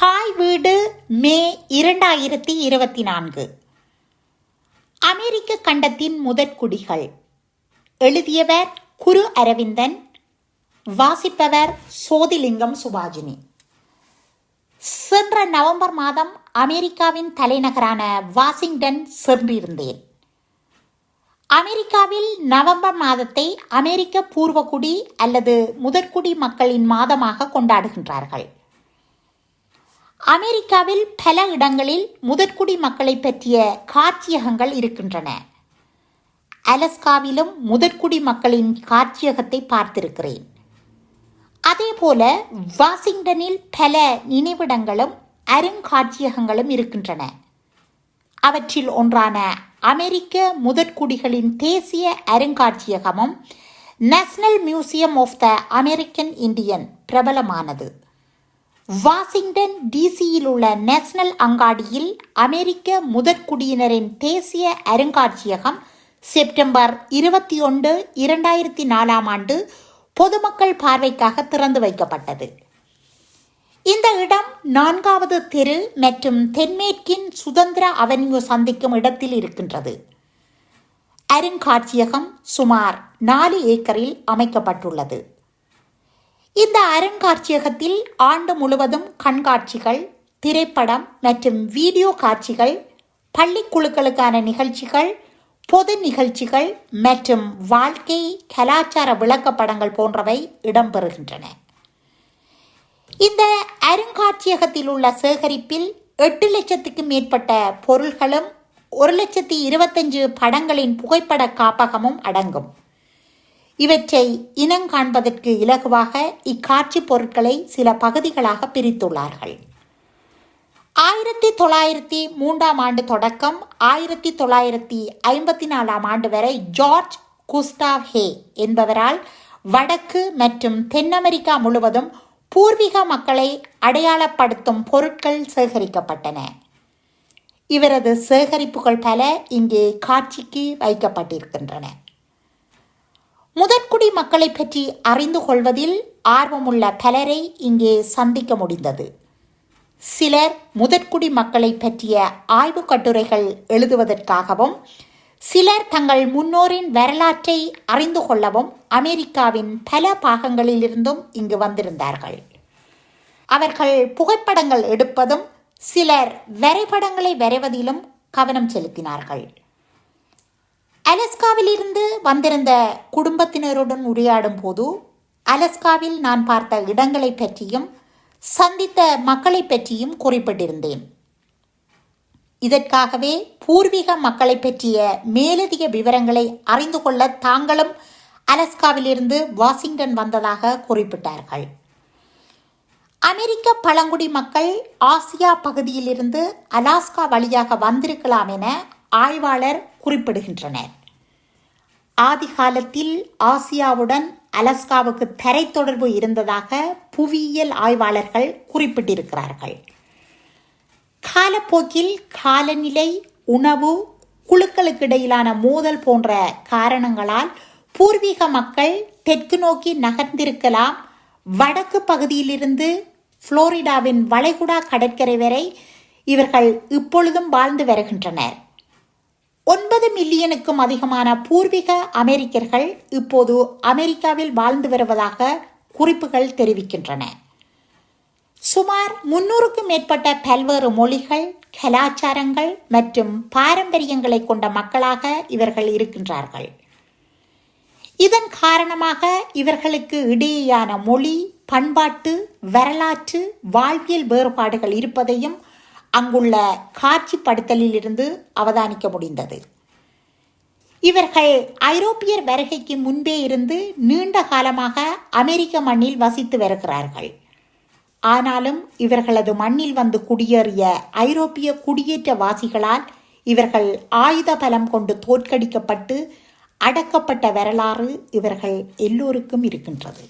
தாய் வீடு மே இரண்டாயிரத்தி இருபத்தி நான்கு. அமெரிக்க கண்டத்தின் முதற்குடிகள் எழுதியவர் குரு அரவிந்தன் வாசிப்பவர் சோதிலிங்கம் சுபாஜினி. சென்ற நவம்பர் மாதம் அமெரிக்காவின் தலைநகரான வாஷிங்டன் சென்றிருந்தேன். அமெரிக்காவில் நவம்பர் மாதத்தை அமெரிக்க பூர்வகுடி அல்லது முதற்குடி மக்களின் மாதமாக கொண்டாடுகின்றார்கள். அமெரிக்காவில் பல இடங்களில் முதற்குடி மக்களை பற்றிய காட்சியகங்கள் இருக்கின்றன. அலஸ்காவிலும் முதற்குடி மக்களின் காட்சியகத்தை பார்த்திருக்கிறேன். அதேபோல வாஷிங்டனில் பல நினைவிடங்களும் அருங்காட்சியகங்களும் இருக்கின்றன. அவற்றில் ஒன்றான அமெரிக்க முதற்குடிகளின் தேசிய அருங்காட்சியகமும் national museum of the American Indian பிரபலமானது. வாஷிங்டன் டிசியில் உள்ள நேஷனல் அங்காடியில் அமெரிக்க முதற்குடியினரின் தேசிய அருங்காட்சியகம் செப்டம்பர் இருபத்தி ஒன்று இரண்டாயிரத்தி நாலாம் ஆண்டு பொதுமக்கள் பார்வைக்காக திறந்து வைக்கப்பட்டது. இந்த இடம் நான்காவது தெரு மற்றும் தென்மேற்கின் சுதந்திர அவென்யூ சந்திக்கும் இடத்தில் இருக்கின்றது. அருங்காட்சியகம் சுமார் நாலு ஏக்கரில் அமைக்கப்பட்டுள்ளது. இந்த அருங்காட்சியகத்தில் ஆண்டு முழுவதும் கண்காட்சிகள் திரைப்படம் மற்றும் வீடியோ காட்சிகள் பள்ளிக்குழுக்களுக்கான நிகழ்ச்சிகள் பொது நிகழ்ச்சிகள் மற்றும் வாழ்க்கை கலாச்சார விளக்கப்படங்கள் போன்றவை இடம்பெறுகின்றன. இந்த அருங்காட்சியகத்தில் உள்ள சேகரிப்பில் எட்டு லட்சத்துக்கும் மேற்பட்ட பொருள்களும் ஒரு லட்சத்தி இருபத்தஞ்சு படங்களின் புகைப்பட காப்பகமும் அடங்கும். இவற்றை இனங்காண்பதற்கு இலகுவாக இக்காட்சி பொருட்களை சில பகுதிகளாக பிரித்துள்ளார்கள். ஆயிரத்தி தொள்ளாயிரத்தி மூன்றாம் ஆண்டு தொடக்கம் ஆயிரத்தி தொள்ளாயிரத்தி ஐம்பத்தி நாலாம் ஆண்டு வரை ஜார்ஜ் குஸ்டாவ் ஹே என்பவரால் வடக்கு மற்றும் தென் அமெரிக்கா முழுவதும் பூர்வீக மக்களை அடையாளப்படுத்தும் பொருட்கள் சேகரிக்கப்பட்டன. இவரது சேகரிப்புகள் பல இங்கே காட்சிக்கு வைக்கப்பட்டிருக்கின்றன. முதற்குடி மக்களை பற்றி அறிந்து கொள்வதில் ஆர்வமுள்ள பலரை இங்கே சந்திக்க முடிந்தது. சிலர் முதற்குடி மக்களை பற்றிய ஆய்வு கட்டுரைகள் எழுதுவதற்காகவும் சிலர் தங்கள் முன்னோரின் வரலாற்றை அறிந்து கொள்ளவும் அமெரிக்காவின் பல பாகங்களிலிருந்தும் இங்கு வந்திருந்தார்கள். அவர்கள் புகைப்படங்கள் எடுப்பதும் சிலர் வரைபடங்களை வரைவதிலும் கவனம் செலுத்தினார்கள். அலஸ்காவிலிருந்து வந்திருந்த குடும்பத்தினருடன் உரையாடும் போது அலஸ்காவில் நான் பார்த்த இடங்களை பற்றியும் சந்தித்த மக்களை பற்றியும் குறிப்பிட்டிருந்தேன். இதற்காகவே பூர்வீக மக்களை பற்றிய மேலதிக விவரங்களை அறிந்து கொள்ள தாங்களும் அலஸ்காவிலிருந்து வாஷிங்டன் வந்ததாக குறிப்பிட்டார்கள். அமெரிக்க பழங்குடி மக்கள் ஆசியா பகுதியிலிருந்து அலாஸ்கா வழியாக வந்திருக்கலாம் என ஆய்வாளர் குறிப்பிடுகின்றனர். ஆதிகாலத்தில் ஆசியாவுடன் அலஸ்காவுக்கு தரை தொடர்பு இருந்ததாக புவியியல் ஆய்வாளர்கள் குறிப்பிட்டிருக்கிறார்கள். காலப்போக்கில் காலநிலை உணவு குழுக்களுக்கு இடையிலான மோதல் போன்ற காரணங்களால் பூர்வீக மக்கள் தெற்கு நோக்கி நகர்ந்திருக்கலாம். வடக்கு பகுதியிலிருந்து புளோரிடாவின் வளைகுடா கடற்கரை வரை இவர்கள் இப்பொழுதும் வாழ்ந்து வருகின்றனர். ஒன்பது மில்லியனுக்கும் அதிகமான பூர்வீக அமெரிக்கர்கள் இப்போது அமெரிக்காவில் வாழ்ந்து வருவதாக குறிப்புகள் தெரிவிக்கின்றன. சுமார் முன்னூறுக்கும் மேற்பட்ட பல்வேறு மொழிகள் கலாச்சாரங்கள் மற்றும் பாரம்பரியங்களை கொண்ட மக்களாக இவர்கள் இருக்கின்றார்கள். இதன் காரணமாக இவர்களுக்கு இடையேயான மொழி பண்பாட்டு வரலாற்று வாழ்வியல் வேறுபாடுகள் இருப்பதையும் அங்குள்ள காட்சிப்படுத்தலில் இருந்து அவதானிக்க முடிந்தது. இவர்கள் ஐரோப்பியர் வருகைக்கு முன்பே இருந்து நீண்ட காலமாக அமெரிக்க மண்ணில் வசித்து வருகிறார்கள். ஆனாலும் இவர்களது மண்ணில் வந்து குடியேறிய ஐரோப்பிய குடியேற்றவாசிகளால் இவர்கள் ஆயுத பலம் கொண்டு தோற்கடிக்கப்பட்டு அடக்கப்பட்ட வரலாறு இவர்கள் எல்லோருக்கும் இருக்கின்றது.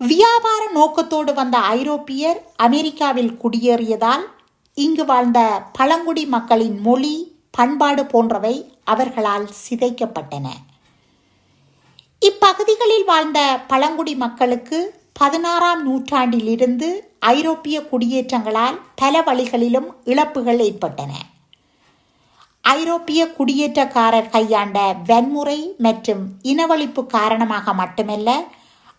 வியாபார நோக்கத்தோடு வந்த ஐரோப்பியர் அமெரிக்காவில் குடியேறியதால் இங்கு வாழ்ந்த பழங்குடி மக்களின் மொழி பண்பாடு போன்றவை அவர்களால் சிதைக்கப்பட்டன. இப்பகுதிகளில் வாழ்ந்த பழங்குடி மக்களுக்கு பதினாறாம் நூற்றாண்டிலிருந்து ஐரோப்பிய குடியேற்றங்களால் பல வழிகளிலும் இழப்புகள் ஏற்பட்டன. ஐரோப்பிய குடியேற்றக்காரர் கையாண்ட வன்முறை மற்றும் இனவழிப்பு காரணமாக மட்டுமல்ல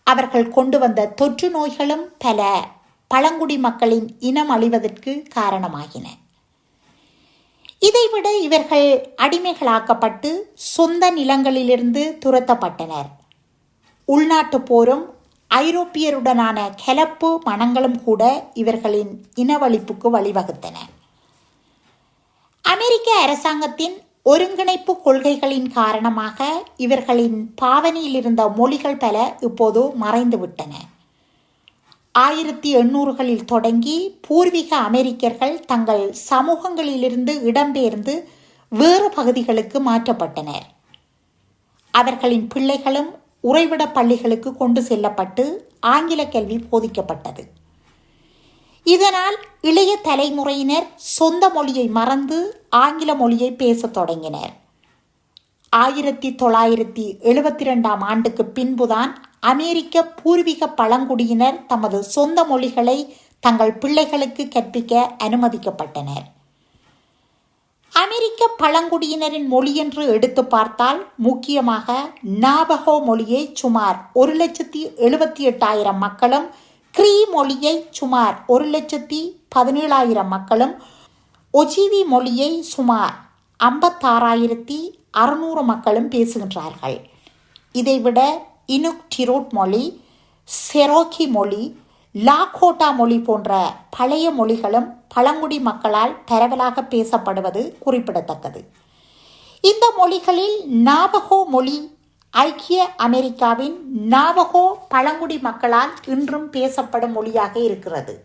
அவர்கள் கொண்டு வந்த தொற்று நோய்களும் பல பழங்குடி மக்களின் இனம் அழிவதற்கு காரணமாகின. இதைவிட இவர்கள் அடிமைகளாக்கப்பட்டு சொந்த நிலங்களிலிருந்து துரத்தப்பட்டனர். உள்நாட்டு போரும் ஐரோப்பியருடனான கலப்பு மனங்களும் கூட இவர்களின் இனவழிப்புக்கு வழிவகுத்தன. அமெரிக்க அரசாங்கத்தின் ஒருங்கிணைப்பு கொள்கைகளின் காரணமாக இவர்களின் பாவனையில் இருந்த மொழிகள் பல இப்போது மறைந்துவிட்டன. ஆயிரத்தி எண்ணூறுகளில் தொடங்கி பூர்வீக அமெரிக்கர்கள் தங்கள் சமூகங்களிலிருந்து இடம்பெயர்ந்து வேறு பகுதிகளுக்கு மாற்றப்பட்டனர். அவர்களின் பிள்ளைகளும் உறைவிட பள்ளிகளுக்கு கொண்டு செல்லப்பட்டு ஆங்கில கல்வி போதிக்கப்பட்டது. இதனால் இளைய தலைமுறையினர் சொந்த மொழியை மறந்து ஆங்கில மொழியை பேசத் தொடங்கினர். ஆயிரத்தி தொள்ளாயிரத்தி எழுபத்தி ரெண்டாம் ஆண்டுக்கு பின்புதான் அமெரிக்க பூர்வீக பழங்குடியினர் தமது சொந்த மொழிகளை தங்கள் பிள்ளைகளுக்கு கற்பிக்க அனுமதிக்கப்பட்டனர். அமெரிக்க பழங்குடியினரின் மொழி என்று எடுத்து பார்த்தால் முக்கியமாக நாபகோ மொழியை சுமார் ஒரு லட்சத்தி எழுபத்தி எட்டாயிரம் மக்களும் கிரீ மொழியை சுமார் ஒரு லட்சத்தி பதினேழாயிரம் மக்களும் ஒஜிவி மொழியை சுமார் ஐம்பத்தாறாயிரத்தி அறுநூறு மக்களும் பேசுகின்றார்கள். இதைவிட இனுக் டிரோட் மொழி செரோக்கி மொழி லாகோட்டா மொழி போன்ற பழைய மொழிகளும் பழங்குடி மக்களால் பரவலாக பேசப்படுவது குறிப்பிடத்தக்கது. இந்த மொழிகளில் நாவகோ மொழி ஐக்கிய அமெரிக்காவின் நாவகோ பழங்குடி மக்களால் இன்றும் பேசப்படும் மொழியாக இருக்கிறது.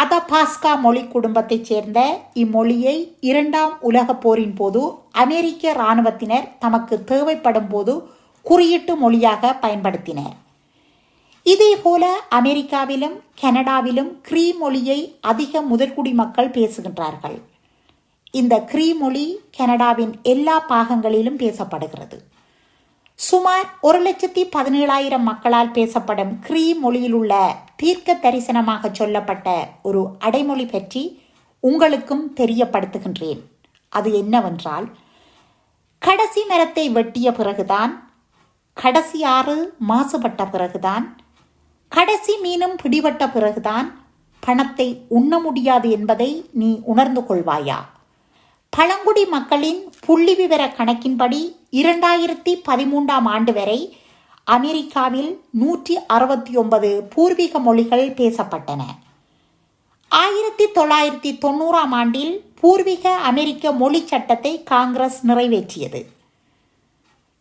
அதபாஸ்கா மொழி குடும்பத்தைச் சேர்ந்த இம்மொழியை இரண்டாம் உலகப் போரின் போது அமெரிக்க இராணுவத்தினர் தமக்கு தேவைப்படும் போது குறியீட்டு மொழியாக பயன்படுத்தினர். இதேபோல அமெரிக்காவிலும் கனடாவிலும் கிரீ மொழியை அதிக முதற்குடி மக்கள் பேசுகின்றார்கள். இந்த கிரீ மொழி கனடாவின் எல்லா பாகங்களிலும் பேசப்படுகிறது. சுமார் ஒரு லட்சத்தி பதினேழாயிரம் மக்களால் பேசப்படும் கிரீ மொழியில் உள்ள தீர்க்க தரிசனமாக சொல்லப்பட்ட ஒரு அடைமொழி பற்றி உங்களுக்கும் தெரியப்படுத்துகின்றேன். அது என்னவென்றால் கடைசி மரத்தை வெட்டிய பிறகுதான் கடைசி ஆறு மாசுபட்ட பிறகுதான் கடைசி மீனும் பிடிபட்ட பிறகுதான் பணத்தை உண்ண முடியாது என்பதை நீ உணர்ந்து கொள்வாயா? பழங்குடி மக்களின் புள்ளி விவர கணக்கின்படி இரண்டாயிரத்தி பதிமூன்றாம் ஆண்டு வரை அமெரிக்காவில் நூற்றி அறுபத்தி ஒன்பது பூர்வீக மொழிகள் பேசப்பட்டன. ஆயிரத்தி தொள்ளாயிரத்தி தொண்ணூறாம் ஆண்டில் பூர்வீக அமெரிக்க மொழி சட்டத்தை காங்கிரஸ் நிறைவேற்றியது.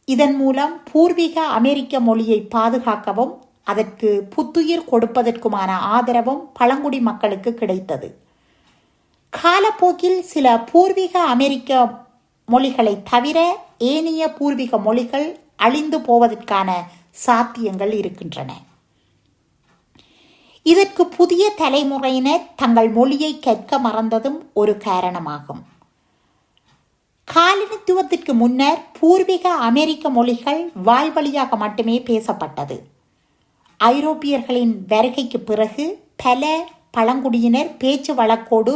இதன் மூலம் பூர்வீக அமெரிக்க மொழியை பாதுகாக்கவும் அதற்கு புத்துயிர் கொடுப்பதற்குமான ஆதரவும் பழங்குடி மக்களுக்கு கிடைத்தது. காலப்போக்கில் சில பூர்வீக அமெரிக்க மொழிகளை தவிர ஏனைய பூர்வீக மொழிகள் அழிந்து போவதற்கான சாத்தியங்கள் இருக்கின்றன. இதற்கு புதிய தலைமுறையினர் தங்கள் மொழியை கற்க மறந்ததும் ஒரு காரணமாகும். காலனித்துவத்திற்கு முன்னர் பூர்வீக அமெரிக்க மொழிகள் வாய்வழியாக மட்டுமே பேசப்பட்டது. ஐரோப்பியர்களின் வருகைக்கு பிறகு பல பழங்குடியினர் பேச்சு வழக்கோடு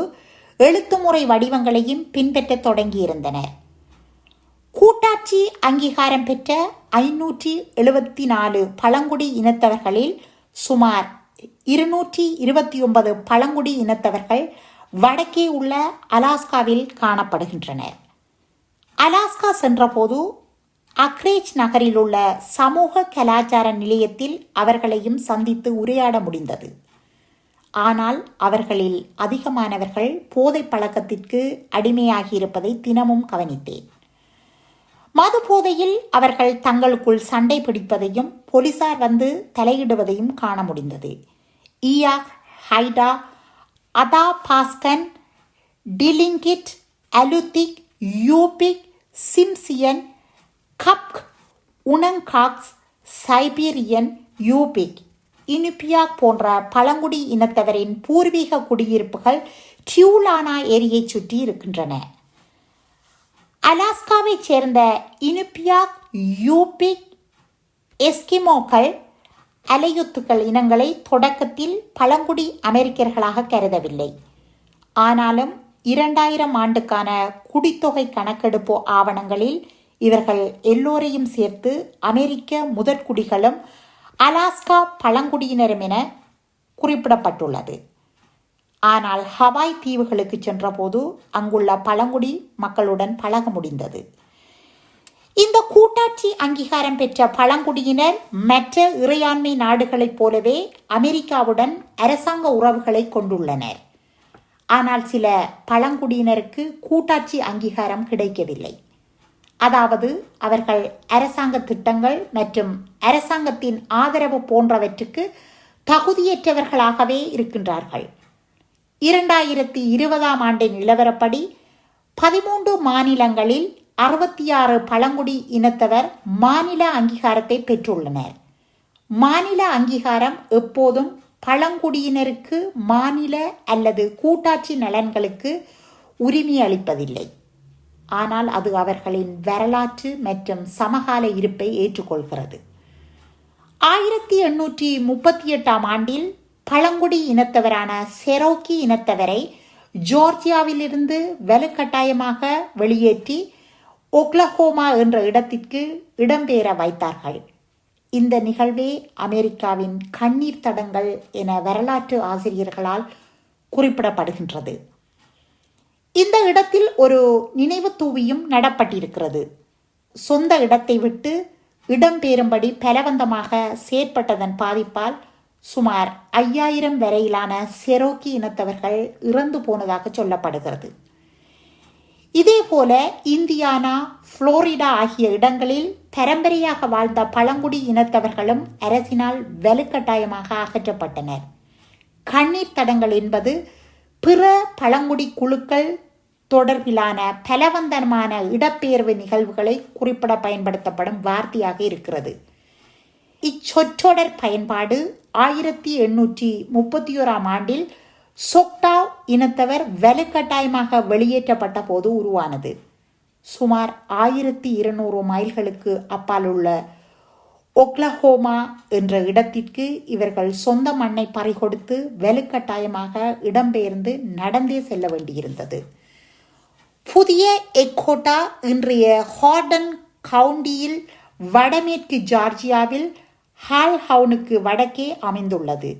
எழுத்துமுறை வடிவங்களையும் பின்பற்றத் தொடங்கியிருந்தனர். கூட்டாட்சி அங்கீகாரம் பெற்ற ஐநூற்றி எழுபத்தி நாலு பழங்குடி இனத்தவர்களில் சுமார் இருநூற்றி இருபத்தி ஒன்பது பழங்குடி இனத்தவர்கள் வடக்கே உள்ள அலாஸ்காவில் காணப்படுகின்றனர். அலாஸ்கா சென்றபோது அக்ரேஜ் நகரில் உள்ள சமூக கலாச்சார நிலையத்தில் அவர்களையும் சந்தித்து உரையாட முடிந்தது. ஆனால் அவர்களில் அதிகமானவர்கள் போதை பழக்கத்திற்கு அடிமையாகியிருப்பதை தினமும் கவனித்தேன். மது போதையில் அவர்கள் தங்களுக்குள் சண்டை பிடிப்பதையும் போலீசார் வந்து தலையிடுவதையும் காண முடிந்தது. ஈயாக் ஹைடா அதா பாஸ்கன் டிலிங்கிட் அலுத்திக் யூபிக் சிம்சியன் கப்க் உனங்காக்ஸ் சைபீரியன் யூபிக். இனிப்பியாக் போன்ற பழங்குடி இனத்தவரின் பூர்வீக குடியிருப்புகள் டியூலானா ஏரியைச் சுற்றி இருக்கின்றன. அலாஸ்காவைச் சேர்ந்த இனிப்பியாக் யூபிக் எஸ்கிமோக்கள் அலையுத்துக்கள் இனங்களை தொடக்கத்தில் பழங்குடி அமெரிக்கர்களாக கருதவில்லை. ஆனாலும் இரண்டாயிரம் ஆண்டுக்கான குடித்தொகை கணக்கெடுப்பு ஆவணங்களில் இவர்கள் எல்லோரையும் சேர்த்து அமெரிக்க முதற்குடிகளும் அலாஸ்கா பழங்குடியினரும் என குறிப்பிடப்பட்டுள்ளது. ஆனால் ஹவாய் தீவுகளுக்கு சென்றபோது அங்குள்ள பழங்குடி மக்களுடன் பழக முடிந்தது. இந்த கூட்டாட்சி அங்கீகாரம் பெற்ற பழங்குடியினர் மற்ற இறையாண்மை நாடுகளைப் போலவே அமெரிக்காவுடன் அரசாங்க உறவுகளை கொண்டுள்ளனர். ஆனால் சில பழங்குடியினருக்கு கூட்டாட்சி அங்கீகாரம் கிடைக்கவில்லை. அதாவது அவர்கள் அரசாங்க திட்டங்கள் மற்றும் அரசாங்கத்தின் ஆதரவு போன்றவற்றுக்கு தகுதியற்றவர்களாகவே இருக்கின்றார்கள். இரண்டாயிரத்தி இருபதாம் ஆண்டின் நிலவரப்படி பதிமூன்று மாநிலங்களில் அறுபத்தி ஆறு பழங்குடி இனத்தவர் மாநில அங்கீகாரத்தை பெற்றுள்ளனர். மாநில அங்கீகாரம் எப்போதும் பழங்குடியினருக்கு மாநில அல்லது கூட்டாட்சி நலன்களுக்கு உரிமை அளிப்பதில்லை. ஆனால் அது அவர்களின் வரலாற்று மற்றும் சமகால இருப்பை ஏற்றுக்கொள்கிறது. ஆயிரத்தி எண்ணூற்றி முப்பத்தி எட்டாம் ஆண்டில் பழங்குடி இனத்தவரான செரோக்கி இனத்தவரை ஜோர்ஜியாவிலிருந்து வலுக்கட்டாயமாக வெளியேற்றி ஒக்லஹோமா என்ற இடத்திற்கு இடம்பெயர வைத்தார்கள். இந்த நிகழ்வே அமெரிக்காவின் கண்ணீர் தடங்கள் என வரலாற்று ஆசிரியர்களால் குறிப்பிடப்படுகின்றது. இந்த இடத்தில் ஒரு நினைவு தூவியும் நடப்பட்டிருக்கிறது. சொந்த இடத்தை விட்டு இடம்பெறும்படி பலவந்தமாக செயற்பட்டதன் பாதிப்பால் சுமார் ஐயாயிரம் வரையிலான செரோக்கி இனத்தவர்கள் இறந்து போனதாக சொல்லப்படுகிறது. இதேபோல இந்தியானா புளோரிடா ஆகிய இடங்களில் பரம்பரையாக வாழ்ந்த பழங்குடி இனத்தவர்களும் அரசினால் வலுக்கட்டாயமாக அகற்றப்பட்டனர். கண்ணீர் தடங்கள் என்பது பிற பழங்குடி குழுக்கள் தொடர்பிலான பலவந்தமான இடப்பெயர்வு நிகழ்வுகளை குறிப்பிட பயன்படுத்தப்படும் வார்த்தையாக இருக்கிறது. இச்சொற்றொடர் பயன்பாடு ஆயிரத்தி எண்ணூற்றி முப்பத்தி ஓராம் ஆண்டில் சொக்டா இனத்தவர் வலுக்கட்டாயமாக வெளியேற்றப்பட்ட போது உருவானது. சுமார் ஆயிரத்தி இருநூறு மைல்களுக்கு அப்பால் உள்ள ஒக்லஹோமா என்ற இடத்திற்கு இவர்கள் சொந்த மண்ணை பறிகொடுத்து வலுக்கட்டாயமாக இடம்பெயர்ந்து நடந்தே செல்ல வேண்டியிருந்தது. புதிய எக்கோட்டா இன்றைய ஹார்டன் கவுண்டியில் வடமேற்கு ஜார்ஜியாவில் ஹால்ஹவுனுக்கு வடக்கே அமைந்துள்ளது.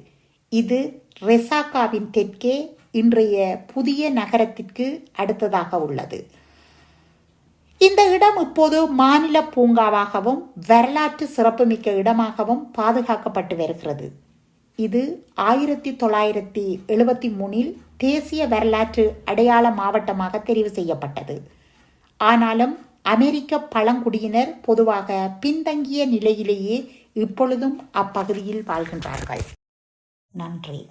இது ரெசாக்காவின் தெற்கே இன்றைய புதிய நகரத்திற்கு அடுத்ததாக உள்ளது. இந்த இடம் இப்போது மாநில பூங்காவாகவும் வரலாற்று சிறப்புமிக்க இடமாகவும் பாதுகாக்கப்பட்டு வருகிறது. இது ஆயிரத்தி தொள்ளாயிரத்தி எழுபத்தி மூணில் தேசிய வரலாற்று அடையாள மாவட்டமாக தெரிவு செய்யப்பட்டது. ஆனாலும் அமெரிக்க பழங்குடியினர் பொதுவாக பின்தங்கிய நிலையிலேயே இப்பொழுதும் அப்பகுதியில் வாழ்கின்றார்கள். நன்றி.